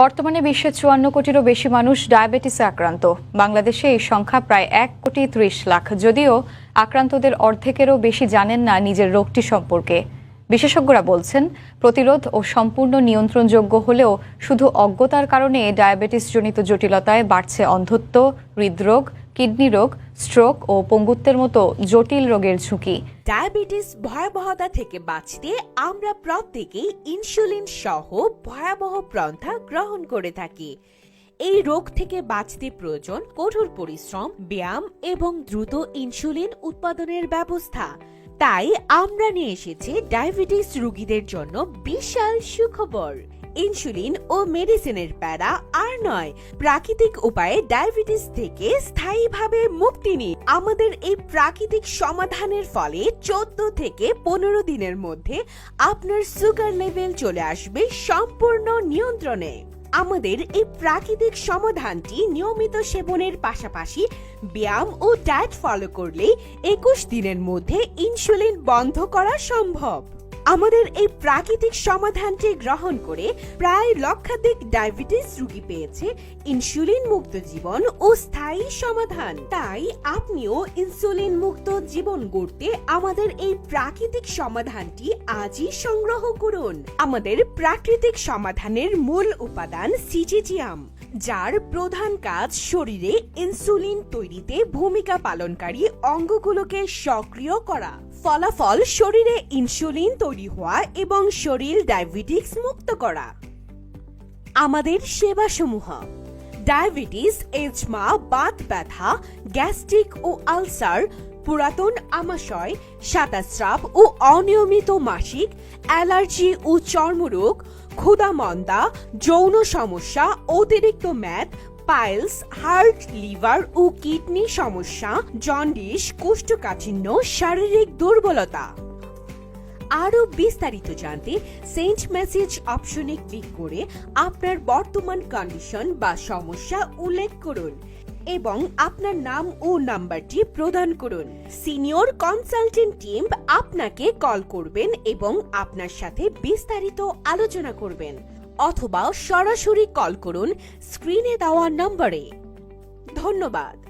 বর্তমানে বিশ্বে চুয়ান্ন কোটিরও বেশি মানুষ ডায়াবেটিসে আক্রান্ত। বাংলাদেশে এই সংখ্যা প্রায় এক কোটি ত্রিশ লাখ। যদিও আক্রান্তদের অর্ধেকেরও বেশি জানেন না নিজের রোগটি সম্পর্কে। বিশেষজ্ঞরা বলছেন, প্রতিরোধ ও সম্পূর্ণ নিয়ন্ত্রণযোগ্য হলেও শুধু অজ্ঞতার কারণে ডায়াবেটিসজনিত জটিলতায় বাড়ছে অন্ধত্ব, হৃদরোগ, কিডনি রোগ, স্ট্রোক ও পঙ্গুত্বের মতো জটিল রোগের ঝুঁকি। ডায়াবেটিস ভয়াবহতা থেকে বাঁচতে আমরা প্রত্যেকেই ইনসুলিন সহ ভয়াবহ পন্থা গ্রহণ করে থাকি। এই রোগ থেকে বাঁচতে প্রয়োজন কঠোর পরিশ্রম, ব্যায়াম এবং দ্রুত ইনসুলিন উৎপাদনের ব্যবস্থা। তাই আমরা নিয়ে এসেছি ডায়াবেটিস রোগীদের জন্য বিশাল সুখবর। ইনসুলিন ও মেডিসিনের প্যারা আর নয়, প্রাকৃতিক উপায়ে ডায়াবেটিস থেকে স্থায়ীভাবে মুক্তি নিন। আমাদের এই প্রাকৃতিক সমাধানের ফলে চোদ্দ থেকে পনেরো দিনের মধ্যে আপনার সুগার লেভেল চলে আসবে সম্পূর্ণ নিয়ন্ত্রণে। আমাদের এই প্রাকৃতিক সমাধানটি নিয়মিত সেবনের পাশাপাশি ব্যায়াম ও ডায়েট ফলো করলে একুশ দিনের মধ্যে ইনসুলিন বন্ধ করা সম্ভব। আমাদের এই প্রাকৃতিক সমাধানটি গ্রহণ করে প্রায় লক্ষাধিক ডায়াবেটিস রোগী পেয়েছে, ইনসুলিন মুক্ত জীবন ও স্থায়ী সমাধান। তাই আপনিও ইনসুলিন মুক্ত জীবন গড়তে আমাদের এই প্রাকৃতিক সমাধানটি আজই সংগ্রহ করুন। আমাদের প্রাকৃতিক সমাধানের মূল উপাদান সিজিজিয়াম। যার প্রধান কাজ শরীরে ইনসুলিন তৈরিতে ভূমিকা পালনকারী অঙ্গগুলোকে সক্রিয় করা। ফলাফল শরীরে ইনসুলিন তৈরি হওয়া এবং শরীর ডায়াবেটিক্স মুক্ত করা। আমাদের সেবাসমূহ ডায়াবেটিস, এজমা, বাত ব্যথা, গ্যাস্ট্রিক ও আলসার, পুরাতন আমাশয় সাতাস্রাব ও অনিয়মিত মাসিক, অ্যালার্জি ও চর্মরোগ ক্ষুধামন্দা যৌন সমস্যা, অতিরিক্ত ম্যাদ, পাইলস, হার্ট, লিভার ও কিডনি সমস্যা, জন্ডিস, কোষ্ঠকাঠিন্য, শারীরিক দুর্বলতা। আরও বিস্তারিত জানতে সেন্ট মেসেজ অপশনে ক্লিক করে আপনার বর্তমান কন্ডিশন বা সমস্যা উল্লেখ করুন এবং আপনার নাম ও নাম্বারটি প্রদান করুন। সিনিয়র কনসালটেন্ট টিম আপনাকে কল করবেন এবং আপনার সাথে বিস্তারিত আলোচনা করবেন অথবা সরাসরি কল করুন স্ক্রিনে দেওয়া নম্বরে। ধন্যবাদ।